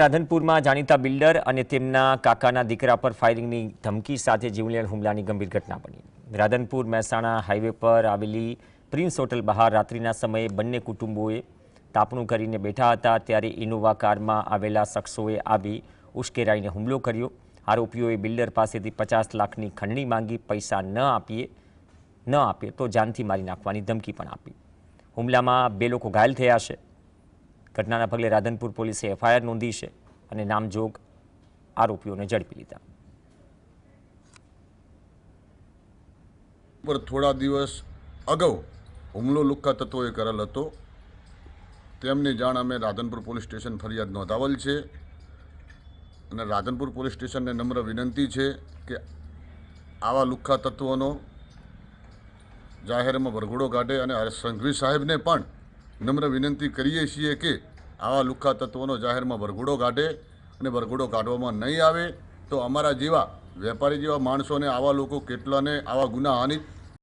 રાધનપુરમાં જાણીતા બિલ્ડર અને તેમના કાકાના દીકરા પર ફાયરિંગની ધમકી સાથે જીવલેણ હુમલાની ગંભીર ઘટના બની. રાધનપુર મહેસાણા હાઈવે પર આવેલી પ્રિન્સ હોટલ બહાર રાત્રિના સમયે બંને કુટુંબોએ તાપણું કરીને બેઠા હતા ત્યારે ઇનોવા કારમાં આવેલા શખ્સોએ આવી ઉશ્કેરાઈને હુમલો કર્યો. આરોપીઓએ બિલ્ડર પાસેથી પચાસ લાખની ખંડણી માંગી પૈસા ન આપીએ, ન આપે તો જાનથી મારી નાખવાની ધમકી પણ આપી. હુમલામાં બે લોકો ઘાયલ થયા છે. ઘટનાના પગલે રાધનપુર પોલીસે એફઆઈઆર નોંધી છે અને નામજોગ આરોપીઓને ઝડપી લીધા. પર થોડા દિવસ અગાઉ હુમલો લુખ્ખા તત્વોએ કરેલ હતો. તેમની જાણ અમે રાધનપુર પોલીસ સ્ટેશન ફરિયાદ નોંધાવેલ છે અને રાધનપુર પોલીસ સ્ટેશનને નમ્ર વિનંતી છે કે આવા લુખ્ખા તત્વોનો જાહેરમાં વરઘોડો કાઢે અને સંઘવી સાહેબને પણ નમ્ર વિનંતી કરીએ છીએ કે આવા લુખ્ખા તત્વોનો જાહેરમાં ભરઘોડો કાઢે અને ભરઘોડો કાઢવામાં નહીં આવે, તો અમારા જેવા વેપારી જેવા માણસોને, આવા લોકો કેટલાને આવા ગુના આની